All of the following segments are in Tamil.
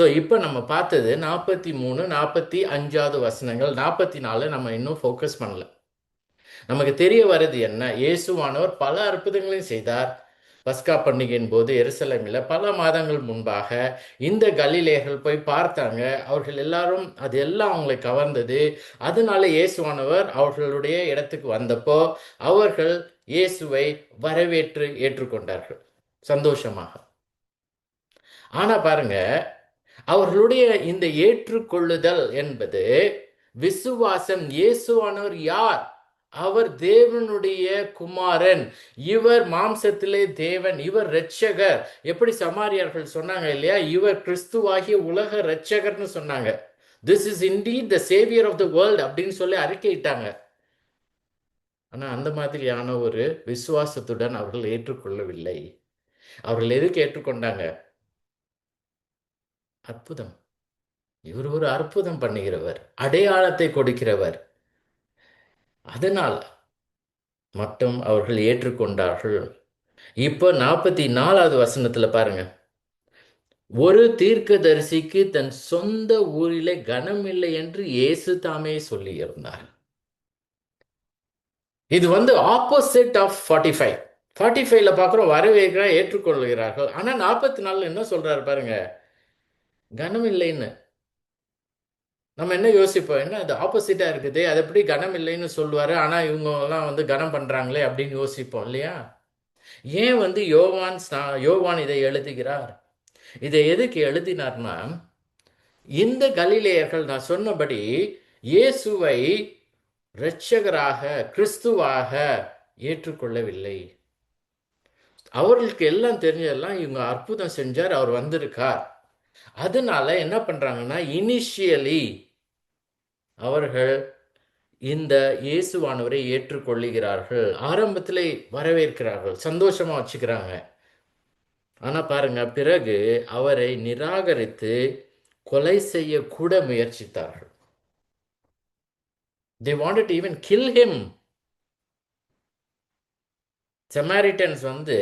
ஸோ இப்போ நம்ம பார்த்தது நாற்பத்தி மூணு நாற்பத்தி அஞ்சாவது வசனங்கள். நாற்பத்தி நாலு நம்ம இன்னும் ஃபோக்கஸ் பண்ணல. நமக்கு தெரிய வர்றது என்ன? இயேசுவானவர் பல அற்புதங்களையும் செய்தார். பஸ்கா பண்டிகையின் போது எருசலமில் பல மாதங்கள் முன்பாக இந்த கலிலேயர்கள் போய் பார்த்தாங்க. அவர்கள் எல்லாரும் அது எல்லாம் அவங்களை கவர்ந்தது. அதனால இயேசுவானவர் அவர்களுடைய இடத்துக்கு வந்தப்போ அவர்கள் இயேசுவை வரவேற்று ஏற்றுக்கொண்டார்கள். சந்தோஷமாக. ஆனா பாருங்க அவர்களுடைய இந்த ஏற்றுக்கொள்ளுதல் என்பது விசுவாசம். இயேசுவானவர் யார்? அவர் தேவனுடைய குமாரன். இவர் மாம்சத்திலே தேவன் இவர் ரட்சகர் எப்படி சமாரியார்கள் சொன்னாங்க இல்லையா? இவர் கிறிஸ்துவாகிய உலக ரட்சகர்னு சொன்னாங்க. This is indeed the saviour of the world அப்படின்னு சொல்லி அறிக்கையிட்டாங்க. ஆனா அந்த மாதிரியான ஒரு விசுவாசத்துடன் அவர்கள் ஏற்றுக்கொள்ளவில்லை. அவர்கள் எதுக்கு ஏற்றுக்கொண்டாங்க? அற்புதம். இவர் ஒரு அற்புதம் பண்ணுகிறவர் அடையாளத்தை கொடுக்கிறவர். அதனால் மட்டும் அவர்கள் ஏற்றுக்கொண்டார்கள். இப்போ நாற்பத்தி நாலாவது வசனத்தில் பாருங்க. ஒரு தீர்க்கதரிசிக்கு தன் சொந்த ஊரிலே கனம் இல்லை என்று இயேசு தாமே சொல்லியிருந்தார். இது வந்து opposite of forty five forty ஃபைவ்ல பார்க்குறோம் வரவேற்கிற ஏற்றுக்கொள்கிறார்கள். ஆனால் நாற்பத்தி நாலுல என்ன சொல்றாரு பாருங்க? கனம் இல்லைன்னு நம்ம என்ன யோசிப்போம்? என்ன அது ஆப்போசிட்டா இருக்குது அது எப்படி கனம் இல்லைன்னு சொல்லுவாரு? ஆனா இவங்கெல்லாம் வந்து கனம் பண்றாங்களே அப்படின்னு யோசிப்போம் இல்லையா? ஏன் வந்து யோவான் யோவான் இதை எழுதுகிறார்? இதை எதுக்கு எழுதினார்னா இந்த கலிலேயர்கள் நான் சொன்னபடி இயேசுவை இரட்சகராக கிறிஸ்துவாக ஏற்றுக்கொள்ளவில்லை. அவர்களுக்கு எல்லாம் தெரிஞ்சதெல்லாம் இவங்க அற்புதம் செஞ்சார் அவர் வந்திருக்கார். அதனால என்ன பண்ணுறாங்கன்னா இனிஷியலி அவர்கள் இந்த இயேசுவானவரை ஏற்றுக்கொள்ளுகிறார்கள். ஆரம்பத்தில் வரவேற்கிறார்கள். சந்தோஷமாக வச்சுக்கிறாங்க. ஆனால் பாருங்க பிறகு அவரை நிராகரித்து கொலை செய்யக்கூட முயற்சித்தார்கள். They wanted even kill him Samaritans வந்து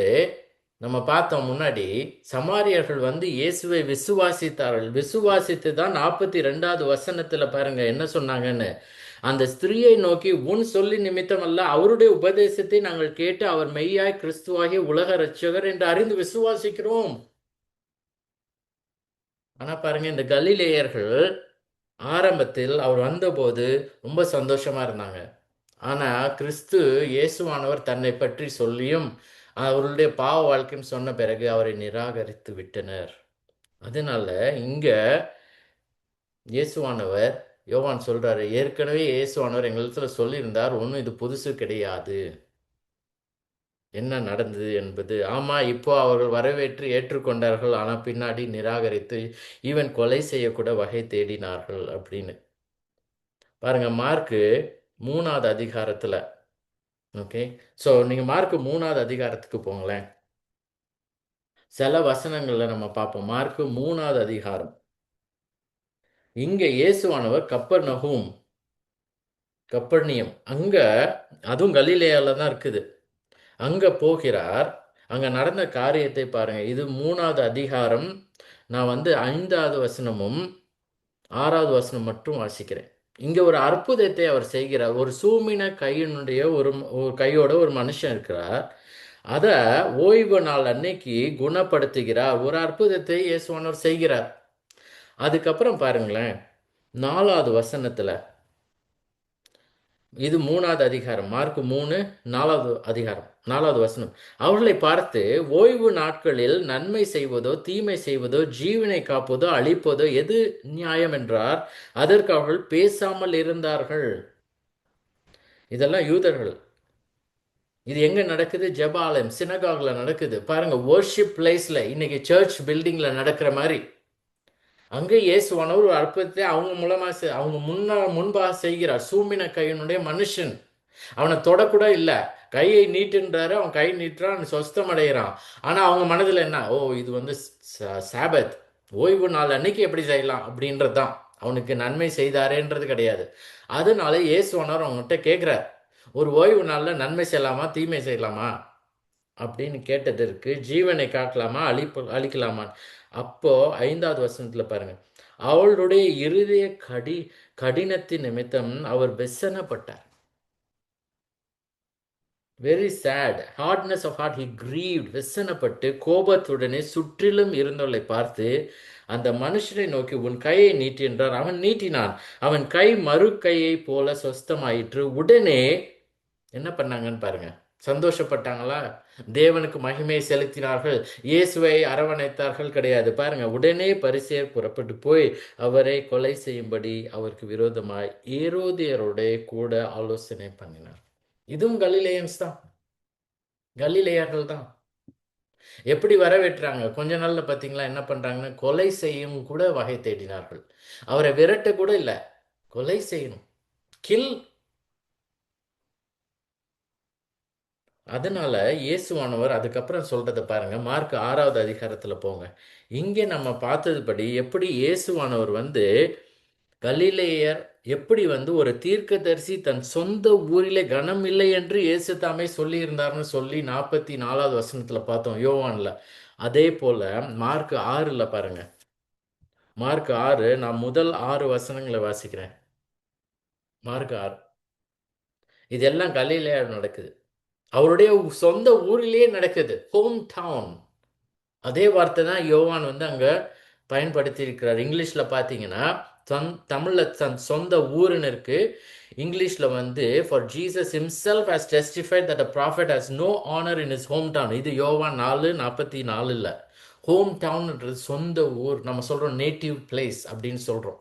நம்ம பார்த்தோம் முன்னாடி சமாரியர்கள் வந்து இயேசுவை விசுவாசித்தார்கள். விசுவாசித்து தான் நாற்பத்தி ரெண்டாவது வசனத்தில் பாருங்க என்ன சொன்னாங்கன்னு? அந்த ஸ்திரீயை நோக்கி உன் சொல்லி நிமித்தம் அல்ல அவருடைய உபதேசத்தை நாங்கள் கேட்டு அவர் மெய்யாய் கிறிஸ்துவாகிய உலக ரட்சகர் என்று அறிந்து விசுவாசிக்கிறோம். ஆனா பாருங்க இந்த கலிலேயர்கள் ஆரம்பத்தில் அவர் வந்தபோது ரொம்ப சந்தோஷமா இருந்தாங்க. ஆனா கிறிஸ்து இயேசுவானவர் தன்னை பற்றி சொல்லியும் அவருடைய பாவ வாழ்க்கையும் சொன்ன பிறகு அவரை நிராகரித்து விட்டனர். அதனால இங்க இயேசுவானவர் யோவான் சொல்றாரு ஏற்கனவே இயேசுவானவர் எங்களிடத்துல சொல்லியிருந்தார் ஒன்றும் இது புதுசு கிடையாது. என்ன நடந்தது என்பது. ஆமா இப்போ அவர்கள் வரவேற்று ஏற்றுக்கொண்டார்கள் ஆனால் பின்னாடி நிராகரித்து ஈவன் கொலை செய்யக்கூட வகை தேடினார்கள் அப்படின்னு. பாருங்க மார்க்கு மூணாவது அதிகாரத்துல ஓகே ஸோ நீங்கள் மார்க் மூணாவது அதிகாரத்துக்கு போங்களேன். சில வசனங்களில் நம்ம பார்ப்போம். மார்க் மூணாவது அதிகாரம். இங்கே இயேசுவானவர் கப்பர் நகும் கப்பர்ணியம் அங்கே அதுவும் கலிலேயால தான் இருக்குது. அங்கே போகிறார். அங்கே நடந்த காரியத்தை பாருங்க. இது மூணாவது அதிகாரம். நான் வந்து ஐந்தாவது வசனமும் ஆறாவது வசனம் மட்டும் வாசிக்கிறேன். இங்க ஒரு அற்புதத்தை அவர் செய்கிறார். ஒரு சூமின கையினுடைய ஒரு ஒரு கையோட ஒரு மனுஷன் இருக்கிறார். அத ஓய்வு நாள் அன்னைக்கு குணப்படுத்துகிறார். ஒரு அற்புதத்தை இயேசுவானவர் செய்கிறார். அதுக்கப்புறம் பாருங்களேன் நாலாவது வசனத்துல இது மூணாவது அதிகாரம் மார்க் மூணு நாலாவது அதிகாரம் நாலாவது வசனம். அவர்களை பார்த்து ஓய்வு நாட்களில் நன்மை செய்வதோ தீமை செய்வதோ ஜீவனை காப்பதோ அழிப்பதோ எது நியாயம் என்றார். அதற்கு அவர்கள் பேசாமல் இருந்தார்கள். இதெல்லாம் யூதர்கள். இது எங்க நடக்குது? ஜபாலயம் சினகாகில் நடக்குது. பாருங்க ஒர்ஷிப் பிளேஸ்ல இன்னைக்கு சர்ச் பில்டிங்ல நடக்கிற மாதிரி. அங்கே இயேசுவானவர் ஒரு அற்புதத்தை அவங்க மூலமாக அவங்க முன்னா முன்பாக செய்கிறார். சூமின கையினுடைய மனுஷன். அவனை தொடக்கூட இல்லை. கையை நீட்டுன்றாரு. அவன் கை நீட்டுறான் சொஸ்தம் அடைகிறான் ஆனால் அவங்க மனதில் என்ன? ஓ இது வந்து ச- சாபத் ஓய்வு நாள் அன்னைக்கு எப்படி செய்யலாம் அப்படின்றது தான். அவனுக்கு நன்மை செய்தாரேன்றது கிடையாது. அதனால இயேசுவானவர் அவங்ககிட்ட கேட்குறார். ஒரு ஓய்வு நாளில் நன்மை செய்யலாமா தீமை செய்யலாமா? அப்படின்னு கேட்டதற்கு ஜீவனை காக்கலாமா அழிப்பு அழிக்கலாமா அப்போ ஐந்தாவது வசனத்துல பாருங்க. அவளுடைய இருதய கடி கடினத்தின் நிமித்தம் அவர் வெசனப்பட்டார். Very sad hardness of heart he grieved வெசனப்பட்டு கோபத்துடனே சுற்றிலும் இருந்தவளை பார்த்து அந்த மனுஷனை நோக்கி உன் கையை நீட்டி என்றார். அவன் நீட்டினான். அவன் கை மறு கையை போல சொஸ்தமாயிற்று. உடனே என்ன பண்ணாங்கன்னு பாருங்க. சந்தோஷப்பட்டாங்களா? தேவனுக்கு மகிமை செலுத்தினார்கள். இயேசுவை அரவணைத்தார்கள் கிடையாது. பாருங்க உடனே பரிசேர் புறப்பட்டு போய் அவரை கொலை செய்யும்படி அவருக்கு விரோதமாய் ஏரோதியரோட கூட ஆலோசனை பண்ணினார். இதுவும் கலிலேயன்ஸ் தான். கலிலேயர்கள் தான். எப்படி வரவேற்றாங்க? கொஞ்ச நாள்ல பார்த்தீங்களா என்ன பண்றாங்கன்னா? கொலை செய்யும் கூட வகை தேடினார்கள். அவரை விரட்ட கூட இல்லை. கொலை செய்யணும். கில் அதனால இயேசுவானவர் அதுக்கப்புறம் சொல்றதை பாருங்க. மார்க் ஆறாவது அதிகாரத்துல போங்க. இங்கே நம்ம பார்த்ததுபடி எப்படி இயேசுவானவர் வந்து கலிலேயர் எப்படி வந்து ஒரு தீர்க்கதரிசி தன் சொந்த ஊரிலே கனம் இல்லை என்று இயேசு தாமே சொல்லியிருந்தார்னு சொல்லி நாற்பத்தி நாலாவது வசனத்துல பார்த்தோம் யோவான்ல. அதே போல மார்க் ஆறுல பாருங்க. மார்க் ஆறு நான் முதல் ஆறு வசனங்களை வாசிக்கிறேன். மார்க் ஆறு. இதெல்லாம் கலிலேயர் நடக்குது. அவருடைய சொந்த ஊரிலேயே நடக்குது ஹோம் டவுன் அதே வார்த்தை தான் யோவான் வந்து அங்கே பயன்படுத்தி இருக்கிறார் இங்கிலீஷில் பார்த்தீங்கன்னா தன் தமிழில் தன் சொந்த ஊருன்னு இருக்குது இங்கிலீஷில் வந்து for Jesus himself has testified that a prophet has no honour in his home town இது யோவான் நாலு நாற்பத்தி நாலில். ஹோம் டவுன்ன்றது சொந்த ஊர். நம்ம சொல்கிறோம் நேட்டிவ் பிளேஸ் அப்படின்னு சொல்கிறோம்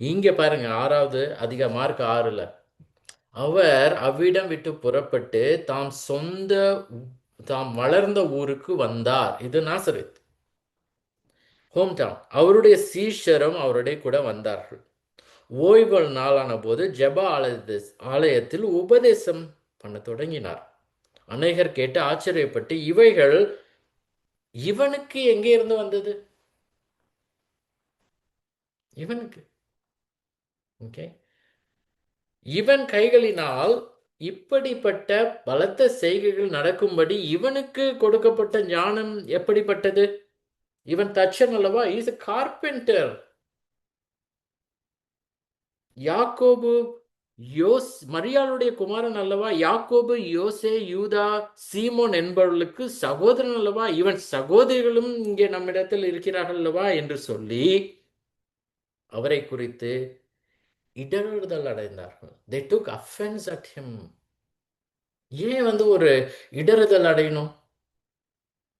இங்கே பாருங்கள் ஆறாவது அதிக மார்க் ஆறில். அவர் அவ்விடம் விட்டு புறப்பட்டு தாம் சொந்த தாம் வளர்ந்த ஊருக்கு வந்தார். இது நாசரித். ஹோம் டவுன் அவருடைய சீஷரும் அவருடைய கூட வந்தார்கள். ஓய்வு நாளான போது ஜப ஆலய ஆலயத்தில் உபதேசம் பண்ண தொடங்கினார். அநேகர் கேட்டு ஆச்சரியப்பட்டு இவைகள் இவனுக்கு எங்கே இருந்து வந்தது? இவனுக்கு. ஓகே இவன் கைகளினால் இப்படிப்பட்ட பலத்த செய்கைகள் நடக்கும்படி இவனுக்கு கொடுக்கப்பட்ட ஞானம் எப்படிப்பட்டது? இவன் தச்சன் அல்லவா? இஸ் a கார்பெண்டர் யாக்கோபு யோஸ் மரியாளுடைய குமாரன் அல்லவா? யாக்கோபு யோசே யூதா சீமோன் என்பவர்களுக்கு சகோதரன் அல்லவா? இவன் சகோதரிகளும் இங்கே நம்மிடத்தில் இருக்கிறார்கள் அல்லவா? என்று சொல்லி அவரை குறித்து இடறுதல் அடைந்தார்கள் they took offence at him ஏன் வந்து ஒரு இடறுதல் அடையணும்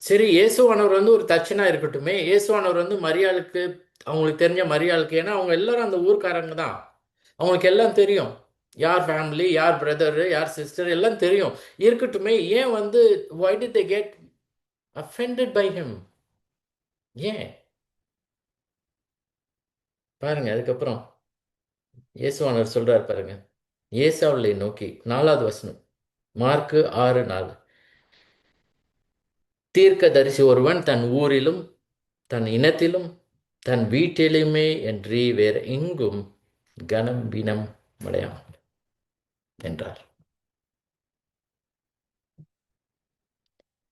சரி இயேசுவானவர் வந்து ஒரு தச்சனா இருக்கட்டுமே. இயேசுவானவர் வந்து மரியாளுக்கு அவங்களுக்கு தெரிஞ்ச மரியாளுக்கு. ஏன்னா அவங்க எல்லாரும் அந்த ஊர்க்காரங்க தான். அவங்களுக்கு எல்லாம் தெரியும். யார் ஃபேமிலி யார் பிரதரு யார் சிஸ்டர் எல்லாம் தெரியும். இருக்கட்டுமே ஏன் வந்து why did they get offended by him ஏன்? பாருங்க அதுக்கப்புறம். இயேசுவானவர் சொல்கிறார் பாருங்க. இயேசு அவளை நோக்கி நாலாவது வசனம். மார்க்கு ஆறு நாலு. தீர்க்கதரிசி ஒருவன் தன் ஊரிலும் தன் இனத்திலும் தன் வீட்டிலுமே என்று வேற எங்கும் கனம் வீனம் அடையான் என்றார்.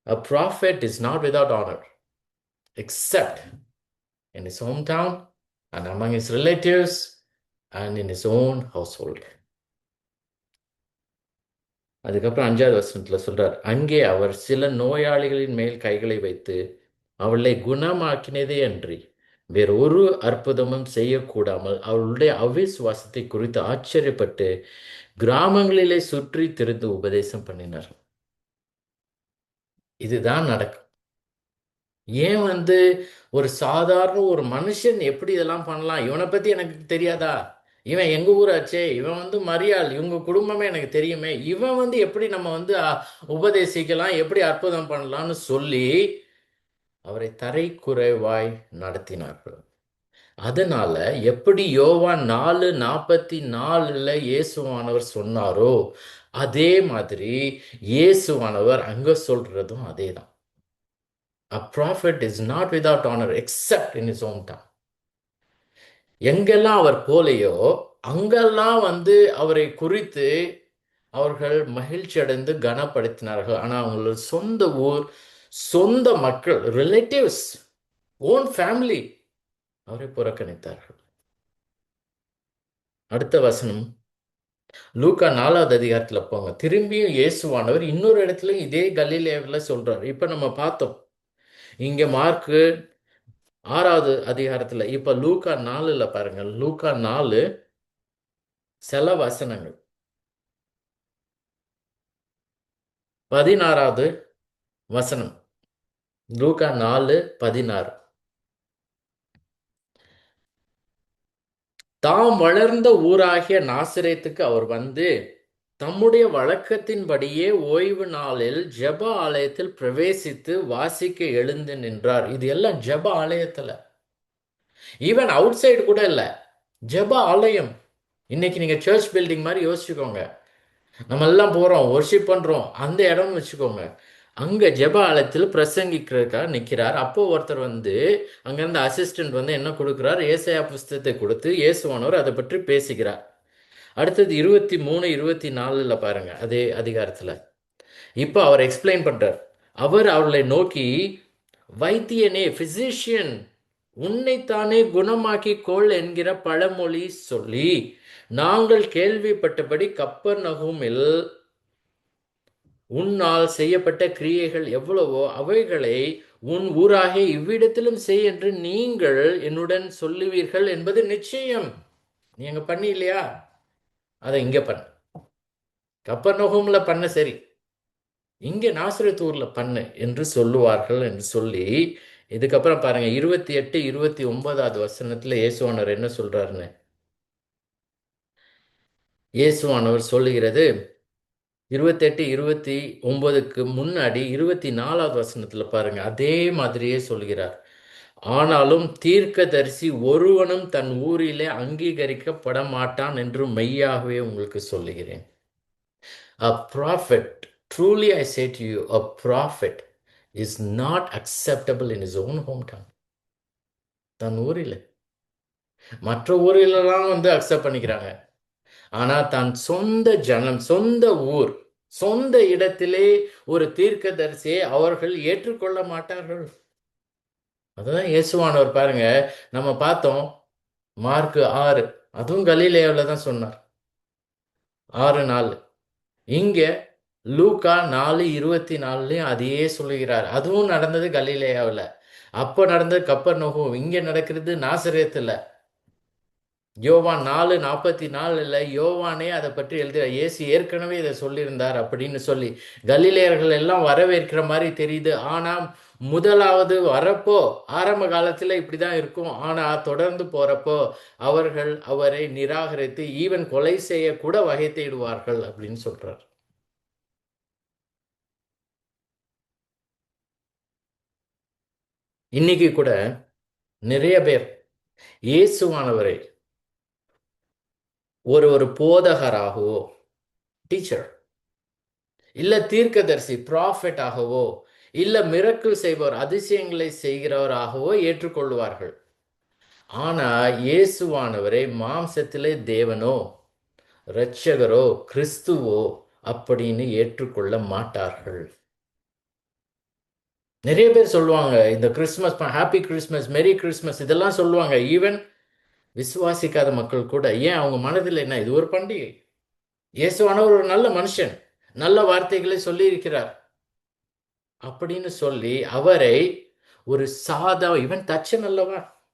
A prophet is not without honor, except in his hometown and among his relatives and in his own household. அதுக்கப்புறம் அஞ்சாவது வசனத்தில் சொல்கிறார் அங்கே அவர் சில நோயாளிகளின் மேல் கைகளை வைத்து அவளை குணமாக்கினதே அன்றி வேறு ஒரு அற்புதமும் செய்யக்கூடாமல் அவளுடைய அவிசுவாசத்தை குறித்து ஆச்சரியப்பட்டு கிராமங்களிலே சுற்றி திருந்து உபதேசம் பண்ணினார். இதுதான் நடக்கும். ஏன் வந்து ஒரு சாதாரண ஒரு மனுஷன் எப்படி இதெல்லாம் பண்ணலாம்? இவனை பத்தி எனக்கு தெரியாதா? இவன் எங்க ஊராச்சே? இவன் வந்து மரியாள். இவங்க குடும்பமே எனக்கு தெரியுமே. இவன் வந்து எப்படி நம்ம வந்து உபதேசிக்கலாம் எப்படி அற்புதம் பண்ணலாம்னு சொல்லி அவரை தரை குறைவாய் நடத்தினார்கள். அதனால எப்படி யோவான் நாலு நாற்பத்தி நாலுல இயேசுவானவர் சொன்னாரோ அதே மாதிரி இயேசுவானவர் அங்க சொல்றதும் அதேதான். A prophet is not without honour except in his own town. எங்கெல்லாம் அவர் போலையோ அங்கெல்லாம் வந்து அவரை குறித்து அவர்கள் மகிழ்ச்சி அடைந்து கனப்படுத்தினார்கள். ஆனால் அவங்களோட சொந்த ஊர் சொந்த மக்கள் ரிலேட்டிவ்ஸ் ஓன் ஃபேமிலி அவரை புறக்கணித்தார்கள். அடுத்த வசனம். லூக்கா நாலாவது அதிகாரத்தில் போங்க. திரும்பியும் இயேசுவானவர் இன்னொரு இடத்துல இதே கலிலேவில் சொல்கிறார் இப்ப நம்ம பார்த்தோம். இங்க மார்க்கு ஆறாவது அதிகாரத்தில் இப்போ லூக்கா நாலில் பாருங்கள் லூக்கா நாலு சில வசனங்கள் பதினாறாவது வசனம். லூக்கா நாலு பதினாறு. தாம் வளர்ந்த ஊராகிய நாசிரியத்துக்கு அவர் வந்து தம்முடைய வழக்கத்தின்படியே ஓய்வு நாளில் ஜப ஆலயத்தில் பிரவேசித்து வாசிக்க எழுந்து நின்றார். இது எல்லாம் ஜப ஆலயத்துல. ஈவன் அவுட் சைடு கூட இல்லை. ஜப ஆலயம். இன்னைக்கு நீங்க சர்ச் பில்டிங் மாதிரி யோசிச்சுக்கோங்க. நம்ம எல்லாம் போறோம் ஒர்ஷிப் பண்றோம் அந்த இடம்னு வச்சுக்கோங்க. அங்க ஜப ஆலயத்தில் பிரசங்கிக்கிறதுக்காக நிற்கிறார் அப்போ ஒருத்தர் வந்து அங்கேருந்து அசிஸ்டன்ட் வந்து என்ன கொடுக்குறார்? ஏசையா புஸ்தகத்தை கொடுத்து இயேசுவானவர் அதை பற்றி பேசுகிறார். அடுத்தது இருபத்தி மூணு இருபத்தி நாலுல பாருங்க அதே அதிகாரத்தில். இப்போ அவர் எக்ஸ்பிளைன் பண்றார். அவர் அவர்களை நோக்கி வைத்தியனே பிசிஷியன் உன்னைத்தானே குணமாக்கி கொள் என்கிற பழமொழி சொல்லி நாங்கள் கேள்விப்பட்டபடி கப்பர் நகுமில் உன்னால் செய்யப்பட்ட கிரியைகள் எவ்வளவோ அவைகளை உன் ஊராக இவ்விடத்திலும் செய் என்று நீங்கள் என்னுடன் சொல்லுவீர்கள் என்பது நிச்சயம். நீங்க பண்ணி இல்லையா அதை இங்கே பண்ணு. கப்பர் நோகமில் பண்ண சரி. இங்கே நாசிரத்தூர்ல பண்ணு என்று சொல்லுவார்கள் என்று சொல்லி இதுக்கப்புறம் பாருங்க இருபத்தி எட்டு இருபத்தி ஒன்பதாவது வசனத்தில் இயேசுவானவர் என்ன சொல்றாருன்னு? இயேசுவானவர் சொல்லுகிறது இருபத்தெட்டு இருபத்தி ஒன்பதுக்கு முன்னாடி இருபத்தி நாலாவது வசனத்தில் பாருங்க அதே மாதிரியே சொல்கிறார் ஆனாலும் தீர்க்கதரிசி ஒருவனும் தன் ஊரிலே அங்கீகரிக்கப்பட மாட்டான் என்று மெய்யாகவே உங்களுக்கு சொல்லுகிறேன். A prophet truly I say to you a prophet is not acceptable in his own home town தன் ஊரில். மற்ற ஊரிலெல்லாம் வந்து அக்செப்ட் பண்ணிக்கிறாங்க. ஆனால் தன் சொந்த ஜனம் சொந்த ஊர் சொந்த இடத்திலே ஒரு தீர்க்கதரிசியை அவர்கள் ஏற்றுக்கொள்ள மாட்டார்கள். அதுதான் இயேசுவானவர் பாருங்க நம்ம பார்த்தோம் மார்க்கு ஆறு அதுவும் கலீலேயாவில் தான் சொன்னார். ஆறு நாள் இங்கே லூக்கா நாலு இருபத்தி நாலுலையும் அதையே சொல்லுகிறார். அதுவும் நடந்தது கலீலேயாவில். அப்போ நடந்தது கப்பர் நோகும் இங்கே நடக்கிறது நாசரேத்துல. யோவான் நாலு நாற்பத்தி நாலுல யோவானே அதை பற்றி எழுதுகிறார். இயேசு ஏற்கனவே இதை சொல்லியிருந்தார் அப்படின்னு சொல்லி கலிலேயர்கள் எல்லாம் வரவேற்கிற மாதிரி தெரியுது. ஆனால் முதலாவது வரப்போ ஆரம்ப காலத்தில் இப்படி தான் இருக்கும். ஆனால் தொடர்ந்து போகிறப்போ அவர்கள் அவரை நிராகரித்து ஈவன் கொலை செய்யக்கூட வகை தேடுவார்கள் அப்படின்னு சொல்கிறார் இன்னைக்கு கூட நிறைய பேர் இயேசுவானவரை ஒரு ஒரு போதகராகவோ டீச்சர் இல்லை தீர்க்கதரிசி ப்ராஃபெட் ஆகவோ இல்ல மிரக்கல் செய்பவர் அதிசயங்களை செய்கிறவராகவோ ஏற்றுக்கொள்வார்கள். ஆனா இயேசுவானவரை மாம்சத்திலே தேவனோ இரட்சகரோ கிறிஸ்துவோ அப்படின்னு ஏற்றுக்கொள்ள மாட்டார்கள். நிறைய பேர் சொல்லுவாங்க இந்த Christmas happy Christmas merry Christmas இதெல்லாம் சொல்லுவாங்க. ஈவன் விசுவாசிக்காத மக்கள் கூட ஏன் அவங்க மனதில் என்ன இது ஒரு பண்டிகை? இயேசுவானவர் ஒரு நல்ல மனுஷன் நல்ல வார்த்தைகளை சொல்லி இருக்கிறார் அப்படின்னு சொல்லி அவரை ஒரு சாதா இவன் தச்சன் அல்லவா?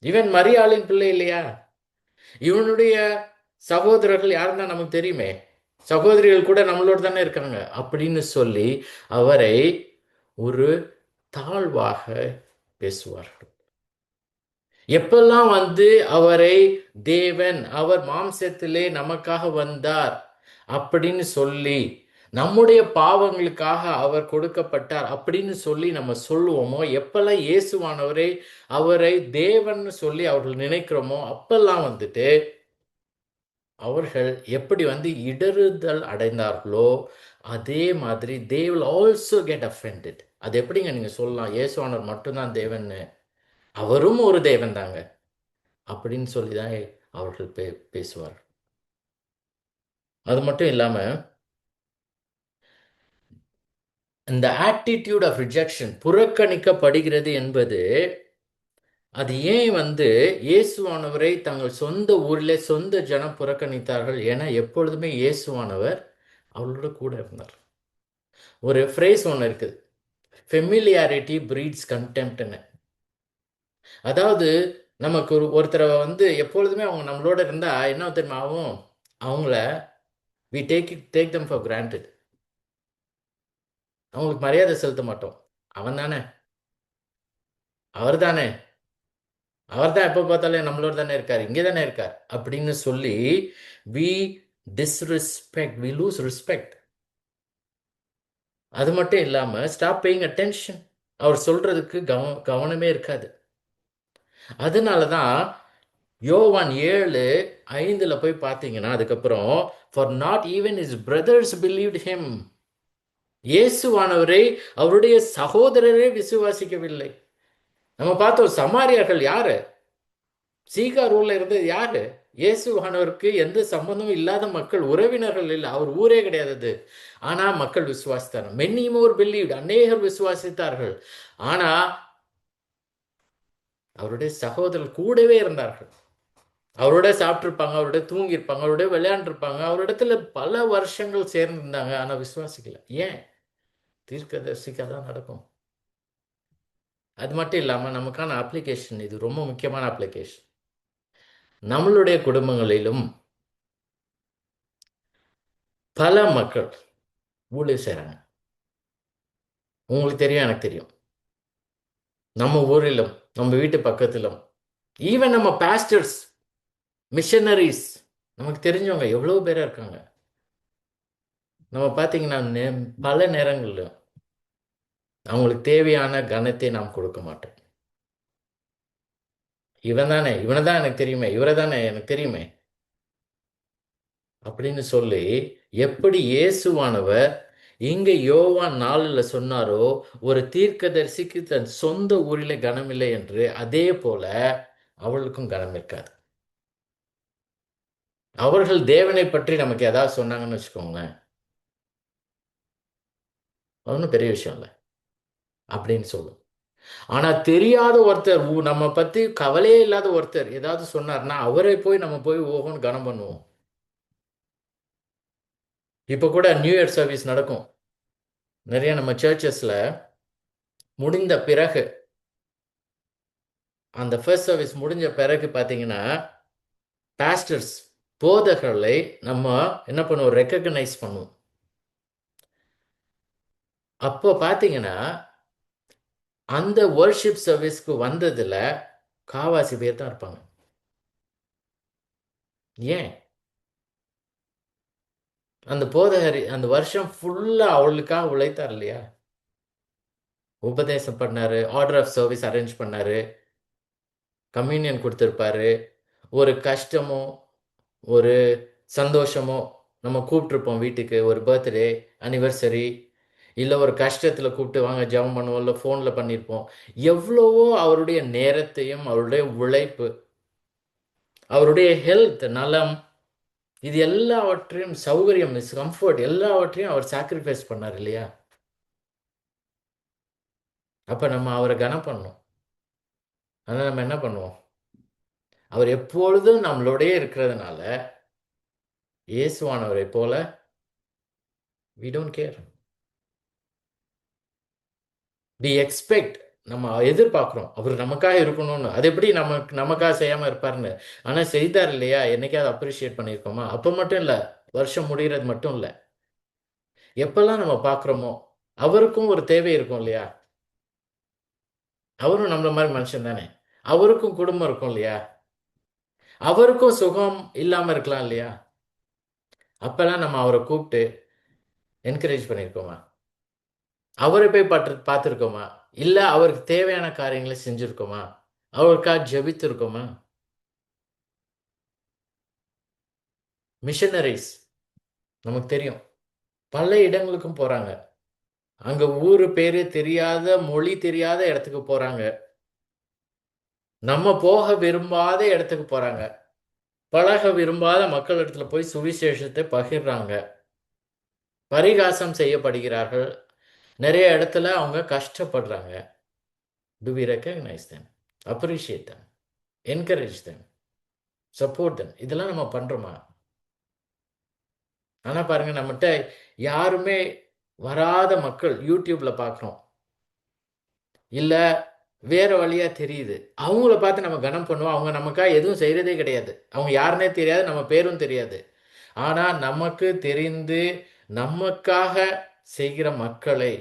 இவன் மரியாளின் பிள்ளை இல்லையா? இவனுடைய சகோதரர்கள் யாரும் தான் நமக்கு தெரியுமே? சகோதரிகள் கூட நம்மளோட தானே இருக்காங்க. அப்படின்னு சொல்லி அவரை ஒரு தாழ்வாக பேசுவார்கள். எப்பெல்லாம் வந்து அவரை தேவன் அவர் மாம்சத்திலே நமக்காக வந்தார் அப்படின்னு சொல்லி நம்முடைய பாவங்களுக்காக அவர் கொடுக்கப்பட்டார் அப்படின்னு சொல்லி நம்ம சொல்லுவோமோ? எப்பெல்லாம் இயேசுவானவரை அவரை தேவன் சொல்லி அவர்கள் நினைக்கிறோமோ அப்பெல்லாம் வந்துட்டு அவர்கள் எப்படி வந்து இடறுதல் அடைந்தார்களோ அதே மாதிரி they will also get offended அது எப்படிங்க நீங்க சொல்லலாம்? இயேசுவானவர் மட்டும்தான் தேவன்னு. அவரும் ஒரு தேவன் தாங்க அப்படின்னு சொல்லி தான் அவர்கள் பே பேசுவார் அது மட்டும் இல்லாமல் இந்த ஆட்டிடியூட் ஆஃப் ரிஜெக்ஷன் புறக்கணிக்கப்படுகிறது என்பது அது ஏன் வந்து இயேசுவானவரை தங்கள் சொந்த ஊரிலே சொந்த ஜனம் புறக்கணித்தார்கள் என எப்பொழுதுமே இயேசுவானவர் அவளோட கூட இருந்தார். ஒரு ஃப்ரேஸ் ஒன்று இருக்குது. ஃபெமிலியாரிட்டி பிரீட்ஸ் கண்டெம்ட்னு அதாவது நமக்கு ஒரு ஒருத்தரை வந்து எப்பொழுதுமே அவங்க நம்மளோட இருந்தால் என்ன தெரியுமா ஆகும்? அவங்கள we take it take them for granted அவங்களுக்கு மரியாதை செலுத்த மாட்டோம். அவன் தானே. அவர் தானே. அவர் தான் எப்போ பார்த்தாலும் நம்மளோட தானே இருக்கார். இங்கே தானே இருக்கார். அப்படின்னு சொல்லி we disrespect we lose respect அது மட்டும் இல்லாமல் ஸ்டாப் பேயிங் அட்டென்ஷன் அவர் சொல்றதுக்கு கவ கவனமே இருக்காது. அதனால தான் யோவான் ஏழு ஐந்தில் போய் பார்த்தீங்கன்னா அதுக்கப்புறம் for not even his brothers believed him இயேசுவானவரை அவருடைய சகோதரரே விசுவாசிக்கவில்லை. நம்ம பார்த்தோம் சமாரியர்கள் யாரு? சீகார் ஊர்ல இருந்தது யாரு? இயேசுவானவருக்கு எந்த சம்பந்தமும் இல்லாத மக்கள் உறவினர்கள் இல்லை. அவர் ஊரே கிடையாது ஆனா மக்கள் விசுவாசித்தார். மெனி மோர் பிலீவ் அநேகர் விசுவாசித்தார்கள். ஆனா அவருடைய சகோதரர் கூடவே இருந்தார்கள். அவரோட சாப்பிட்ருப்பாங்க அவரோட தூங்கியிருப்பாங்க அவரோட விளையாண்டுருப்பாங்க அவரிடத்துல பல வருஷங்கள் சேர்ந்திருந்தாங்க. ஆனால் விசுவாசிக்கல. ஏன்? தீர்க்கதரிசிக்காக தான் நடக்கும். அது மட்டும் இல்லாமல் நமக்கான அப்ளிகேஷன் இது ரொம்ப முக்கியமான அப்ளிகேஷன் நம்மளுடைய குடும்பங்களிலும் பல மக்கள் ஊழியர் செய்கிறாங்க உங்களுக்கு தெரியும் எனக்கு தெரியும். நம்ம ஊரிலும் நம்ம வீட்டு பக்கத்திலும் ஈவன் நம்ம பாஸ்டர்ஸ் மிஷனரிஸ் நமக்கு தெரிஞ்சவங்க எவ்வளோ பேராக இருக்காங்க. நம்ம பார்த்தீங்கன்னா பல நேரங்களில் அவங்களுக்கு தேவையான கனத்தை நாம் கொடுக்க மாட்டோம். இவன் தானே இவனை தான் எனக்கு தெரியுமே இவரை தானே எனக்கு தெரியுமே. அப்படின்னு சொல்லி எப்படி இயேசுவானவர் இங்க யோவான் நாளில் சொன்னாரோ ஒரு தீர்க்கதரிசிக்கு தன் சொந்த ஊரில் கனமில்லை என்று அதே போல அவளுக்கும் கனம் இருக்காது. அவர்கள் தேவனை பற்றி நமக்கு ஏதாவது சொன்னாங்கன்னு வச்சுக்கோங்களேன். அது ஒன்றும் பெரிய விஷயம் இல்லை. அப்படின்னு சொல்லும். ஆனால் தெரியாத ஒருத்தர் நம்ம பற்றி கவலையே இல்லாத ஒருத்தர் ஏதாவது சொன்னார்னா அவரே போய் நம்ம போய் ஓகோன்னு கனம் பண்ணுவோம். இப்போ கூட நியூ இயர் சர்வீஸ் நடக்கும். நிறைய நம்ம சர்ச்சஸில் முடிந்த பிறகு அந்த ஃபர்ஸ்ட் சர்வீஸ் முடிஞ்ச பிறகு பார்த்தீங்கன்னா பாஸ்டர்ஸ் போதகர்களை நம்ம என்ன பண்ணுவோம்? ரெக்கக்னைஸ் பண்ணுவோம். அப்போ பார்த்தீங்கன்னா அந்த வர்ஷிப் சர்வீஸ்க்கு வந்ததில் காவாசி பேர் தான் இருப்பாங்க. ஏன்? அந்த போதகரி அந்த வருஷம் ஃபுல்லாக அவளுக்காக உழைத்தார் இல்லையா? உபதேசம் பண்ணாரு ஆர்டர் ஆஃப் சர்வீஸ் அரேஞ்ச் பண்ணார் கம்யூனியன் கொடுத்துருப்பாரு. ஒரு கஷ்டமோ ஒரு சந்தோஷமோ நம்ம கூப்பிட்ருப்போம் வீட்டுக்கு ஒரு பர்த்டே அனிவர்சரி இல்லை ஒரு கஷ்டத்தில் கூப்பிட்டு வாங்க ஜெபம் பண்ணுவோம். இல்லை ஃபோனில் பண்ணியிருப்போம் எவ்வளவோ அவருடைய நேரத்தையும் அவருடைய உழைப்பு அவருடைய ஹெல்த் நலம் இது எல்லாவற்றையும் சௌகரியம் இஸ் கம்ஃபர்ட் எல்லாவற்றையும் அவர் சாக்ரிஃபைஸ் பண்ணார் இல்லையா? அப்போ நம்ம அவரை கனம் பண்ணோம் அதனால் நம்ம என்ன பண்ணுவோம்? அவர் எப்பொழுதும் நம்மளோடய இருக்கிறதுனால இயேசுவானவரை போல we don't care we expect நம்ம எதிர்பார்க்குறோம். அவர் நமக்காக இருக்கணும்னு. அது எப்படி நமக்கு நமக்காக செய்யாமல் இருப்பாருன்னு. ஆனால் செய்தார் இல்லையா? என்னைக்காவது அப்ரிஷியேட் பண்ணியிருக்கோமா? அப்போ மட்டும் இல்லை. வருஷம் முடிகிறது மட்டும் இல்லை. எப்பெல்லாம் நம்ம பார்க்குறோமோ அவருக்கும் ஒரு தேவை இருக்கும் இல்லையா? அவரும் நம்மள மாதிரி மனுஷன் தானே. அவருக்கும் குடும்பம் இருக்கும் இல்லையா? அவருக்கும் சுகம் இல்லாமல் இருக்கலாம் இல்லையா? அப்பெல்லாம் நம்ம அவரை கூப்பிட்டு என்கரேஜ் பண்ணியிருக்கோமா? அவரை போய் பட்டு பார்த்துருக்கோமா? இல்லை அவருக்கு தேவையான காரியங்களை செஞ்சுருக்கோமா? அவருக்காக ஜெபித்திருக்கோமா? மிஷனரிஸ் நமக்கு தெரியும். பல இடங்களுக்கும் போகிறாங்க அங்கே ஊர் பேர் தெரியாத மொழி தெரியாத இடத்துக்கு போகிறாங்க நம்ம போக விரும்பாத இடத்துக்கு போகிறாங்க பழக விரும்பாத மக்கள் இடத்துல போய் சுவிசேஷத்தை பகிர்றாங்க. பரிகாசம் செய்யப்படுகிறார்கள். நிறைய இடத்துல அவங்க கஷ்டப்படுறாங்க. Do we recognise them appreciate them encourage them support them இதெல்லாம் நம்ம பண்ணுறோமா ஆனால் பாருங்க நம்மகிட்ட யாருமே வராத மக்கள் யூடியூப்பில் பார்க்குறோம் இல்லை வேற வழியாக தெரியுது. அவங்கள பார்த்து நம்ம கனம் பண்ணுவோம். அவங்க நமக்காக எதுவும் செய்கிறதே கிடையாது. அவங்க யாருன்னே தெரியாது நம்ம பேரும் தெரியாது. ஆனால் நமக்கு தெரிந்து நமக்காக செய்கிற மக்களை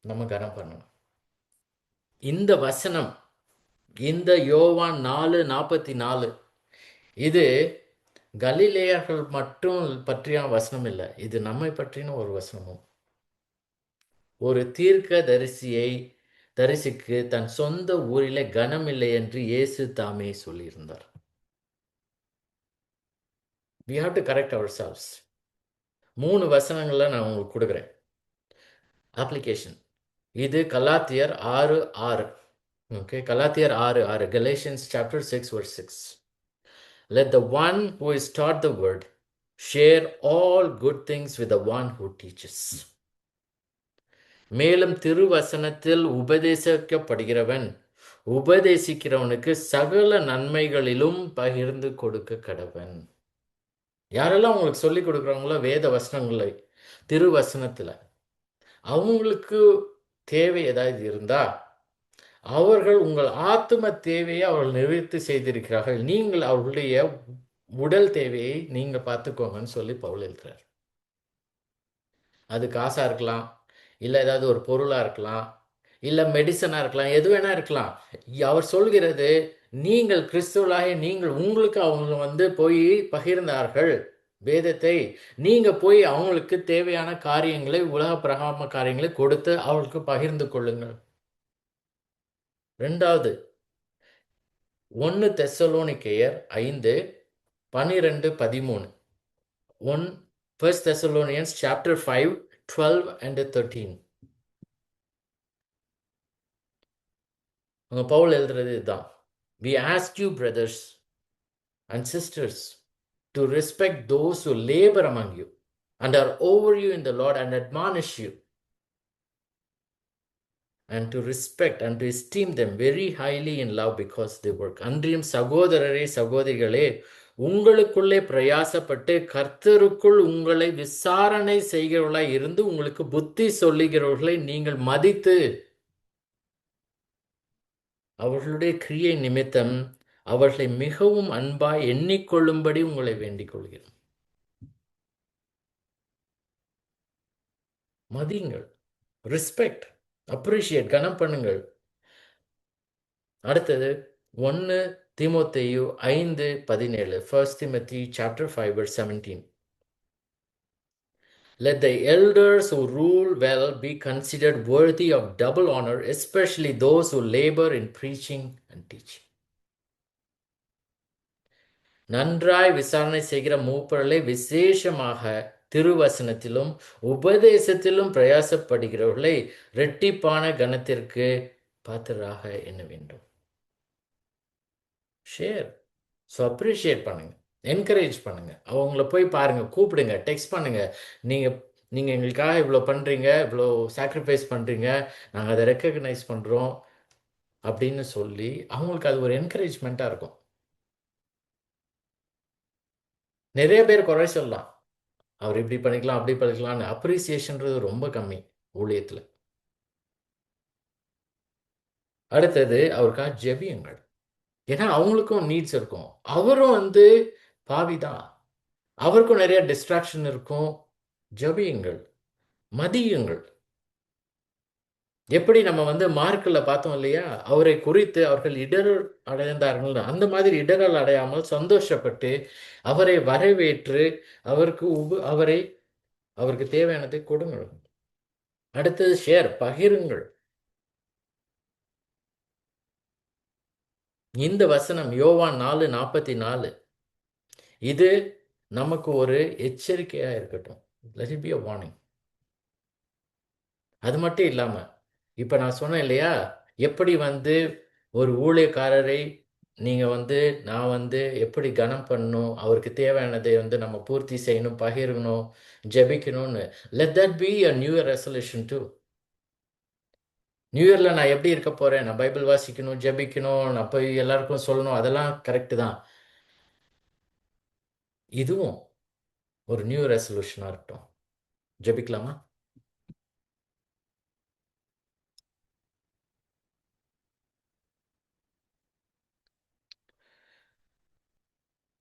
நம்ம கனம் பண்ணணும். இந்த வசனம் இந்த யோவான் நாலு நாற்பத்தி நாலு இது கலிலேயர்கள் மட்டும் பற்றியான வசனம் இல்லை. இது நம்மை பற்றின ஒரு வசனமும். ஒரு தீர்க்க தரிசியை தரிசிக்கு தன் சொந்த ஊரிலே கனம் இல்லை என்று இயேசு தாமே சொல்லியிருந்தார். வி ஹாவ் டு கரெக்ட் அவர் செல்ஸ் மூணு வசனங்களை நான் உங்களுக்கு கொடுக்குறேன். அப்ளிகேஷன் இது கலாத்தியர் ஆறு ஆறு. ஓகே கலாத்தியர் ஆறு ஆறு. கலேஷியன்ஸ் சாப்டர் சிக்ஸ் ஒரு six let the one who is taught the word share all good things with the one who teaches மேலும் திருவசனத்தில் உபதேசிக்கப்படுகிறவன் உபதேசிக்கிறவனுக்கு சகல நன்மைகளிலும் பகிர்ந்து கொடுக்க கடவன். யாரெல்லாம் உங்களுக்கு சொல்லி கொடுக்குறாங்களோ வேத வசனங்களை திருவசனத்தில் அவங்களுக்கு தேவை ஏதாவது இருந்தால் அவர்கள் உங்கள் ஆத்தும தேவையை அவர்கள் நிறைவேற்றி செய்திருக்கிறார்கள். நீங்கள் அவர்களுடைய உடல் தேவையை நீங்கள் பார்த்துக்கோங்கன்னு சொல்லி பவுல் எழுதுறார். அது காசாக இருக்கலாம் இல்லை ஏதாவது ஒரு பொருளாக இருக்கலாம் இல்லை மெடிசனாக இருக்கலாம் எது வேணா இருக்கலாம். அவர் சொல்கிறது நீங்கள் கிறிஸ்துவலாக நீங்கள் உங்களுக்கு அவங்க வந்து போய் பகிர்ந்தார்கள். வேதத்தை நீங்க போய் அவங்களுக்கு தேவையான காரியங்களை உலக பிரகாம காரியங்களை கொடுத்து அவளுக்கு பகிர்ந்து கொள்ளுங்கள். ரெண்டாவது ஒன்று தெசலோனிக்கேயர் ஐந்து பனிரெண்டு பதிமூணு. One first Thessalonians chapter five twelve and thirteen உங்கள் பவுல் எழுதுறது இதுதான். We ask you brothers and sisters to respect those who labor among you and are over you in the Lord and admonish you and to respect and to esteem them very highly in love because they work. அன்றியும் சகோதரரே சகோதரிகளே உங்களுக்குள்ளே பிரயாசப்பட்டு கர்த்தருக்குள் உங்களை விசாரணை செய்கிறவர்களாய் இருந்து உங்களுக்கு புத்தி சொல்லுகிறவர்களை நீங்கள் மதித்து அவர்களுடைய கிரியை நிமித்தம் அவர்களை மிகவும் அன்பாய் எண்ணிக்கொள்ளும்படி உங்களை வேண்டிக் கொள்கிறேன் மதியுங்கள். ரெஸ்பெக்ட் அப்ரிஷியேட் கனம் பண்ணுங்கள். அடுத்தது ஒன்று திமுத்தையு ஐந்து பதினேழு. First Timothy chapter five seventeen Let the elders who rule well be considered worthy of double honor, especially those who labor in preaching and teaching. நன்றாய் விசாரணை செய்கிற மூப்பர்களை விசேஷமாக திருவசனத்திலும் உபதேசத்திலும் பிரயாசப்படுகிறவர்களை இரட்டிப்பான கணத்திற்கு பாத்திராக எண்ண வேண்டும் ஷேர் ஸோ அப்ரிஷியேட் பண்ணுங்க என்கரேஜ் பண்ணுங்க. அவங்கள போய் பாருங்க கூப்பிடுங்க டெக்ஸ்ட் பண்ணுங்க. நீங்க நீங்க எங்களுக்காக இவ்வளோ பண்றீங்க இவ்வளோ சாக்ரிஃபைஸ் பண்றீங்க நாங்கள் அதை ரெக்கக்னைஸ் பண்றோம் அப்படின்னு சொல்லி அவங்களுக்கு அது ஒரு என்கரேஜ்மெண்ட்டாக இருக்கும். நிறைய பேர் குறை சொல்லலாம். அவர் இப்படி பண்ணிக்கலாம் அப்படி பண்ணிக்கலாம்னு அப்ரிசியேஷன்றது ரொம்ப கம்மி ஊழியத்தில். அடுத்தது அவருக்காக ஜெபியங்கள். ஏன்னா அவங்களுக்கும் நீட்ஸ் இருக்கும். அவரும் வந்து பாவிதா. அவருக்கும் நிறைய டிஸ்ட்ராக்ஷன் இருக்கும். ஜபியுங்கள். மதியுங்கள். எப்படி நம்ம வந்து மார்க்கில் பார்த்தோம் இல்லையா? அவரை குறித்து அவர்கள் இடரல் அடைந்தார்கள் அந்த மாதிரி இடரல் அடையாமல் சந்தோஷப்பட்டு அவரை வரவேற்று அவருக்கு உப அவரை அவருக்கு தேவையானதை கொடுங்கள். அடுத்தது ஷேர் பகிருங்கள். இந்த வசனம் யோவான் நாலு நாற்பத்தி நாலு. இது நமக்கு ஒரு எச்சரிக்கையாக இருக்கட்டும். லெட் பி அ வார்னிங் அது மட்டும் இல்லாமல் இப்போ நான் சொன்னேன் இல்லையா? எப்படி வந்து ஒரு ஊழியக்காரரை நீங்கள் வந்து நான் வந்து எப்படி கனம் பண்ணணும் அவருக்கு தேவையானதை வந்து நம்ம பூர்த்தி செய்யணும் பகிரணும் ஜெபிக்கணும்னு. Let that be a new year resolution to new இயரில் நான் எப்படி இருக்க போகிறேன் நான் பைபிள் வாசிக்கணும் ஜெபிக்கணும் நான் போய் எல்லாருக்கும் சொல்லணும் அதெல்லாம் கரெக்டு தான். இதுவும் ஒரு நியூ ரெசல்யூஷனாக இருக்கட்டும். ஜெபிக்கலாமா?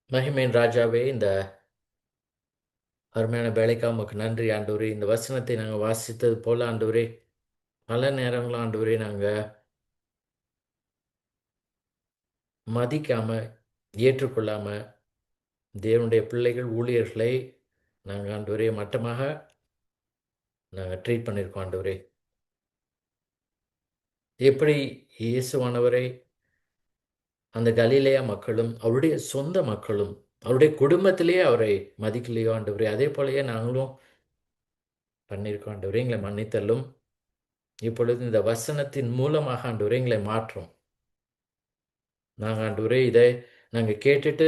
மகிமையின் ராஜாவே இந்த அருமையான வேலைக்கா உமக்கு நன்றி ஆண்டவரே. இந்த வசனத்தை நாங்கள் வாசித்தது போல ஆண்டவரே பல நேரங்களும் ஆண்டவரே நாங்கள் மதிக்காமல் ஏற்றுக்கொள்ளாமல் தேவனுடைய பிள்ளைகள் ஊழியர்களை நாங்கள் ஆண்டவரே மட்டமாக நாங்கள் ட்ரீட் பண்ணியிருக்கோம் ஆண்டவரே. எப்படி இயேசுவானவரை அந்த கலிலேயா மக்களும் அவருடைய சொந்த மக்களும் அவருடைய குடும்பத்திலேயே அவரை மதிக்கலையோ ஆண்டவரே. அதே போலயே நாங்களும் பண்ணியிருக்கோம் ஆண்டவரே. எங்களை மன்னித்தல்லும். இப்பொழுது இந்த வசனத்தின் மூலமாக ஆண்டவரே எங்களை மாற்றோம். நாங்கள் ஆண்டவரே இதை நாங்கள் கேட்டுட்டு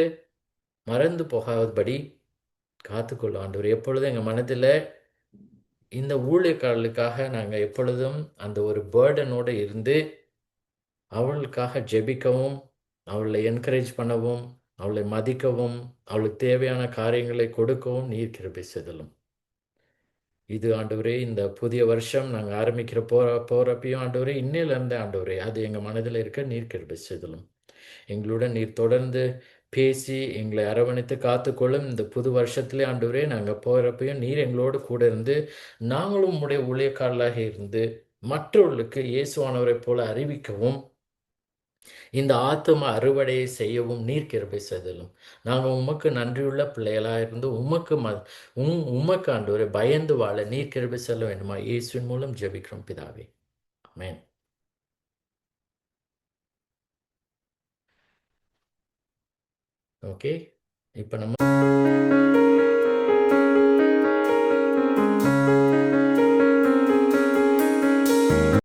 மறந்து போகாதபடி காத்துக்கொள்ளும் ஆண்டவர். எப்பொழுதும் எங்கள் மனதில் இந்த ஊழியக்காரர்களுக்காக நாங்கள் எப்பொழுதும் அந்த ஒரு பேர்டனோடு இருந்து அவளுக்காக ஜெபிக்கவும் அவளை என்கரேஜ் பண்ணவும் அவளை மதிக்கவும் அவளுக்கு தேவையான காரியங்களை கொடுக்கவும் நீர் கிருபை செதலும் இது ஆண்டவரே இந்த புதிய வருஷம் நாங்கள் ஆரம்பிக்கிற போற போகிறப்பையும் ஆண்டவரே இன்னிலிருந்து ஆண்டவரே அது எங்கள் மனதில் இருக்க நீர் கிருபை செதலும் எங்களுடன் நீர் தொடர்ந்து பேசி எங்களை அரவணைத்து காத்துக்கொள்ளும் இந்த புது வருஷத்திலே ஆண்டவரே நாங்கள் போகிறப்பையும் நீர் எங்களோடு கூட இருந்து நாங்களும் உங்களுடைய ஊழியக்காரர்களாக இருந்து மற்றவர்களுக்கு இயேசுவானவரை போல அறிவிக்கவும் இந்த ஆத்தும அறுவடையை செய்யவும் நீர் கிருபை செய்தலும். நாங்கள் உமக்கு நன்றியுள்ள பிள்ளைகளாக இருந்து உமக்கு ம உம் உமக்கு ஆண்டவரை பயந்து வாழ நீர் கிருபை செல்ல வேண்டுமா இயேசுவின் மூலம் ஜெபிக்கிறோம் பிதாவே. ஆமென். ஓகே இப்போ நம்ம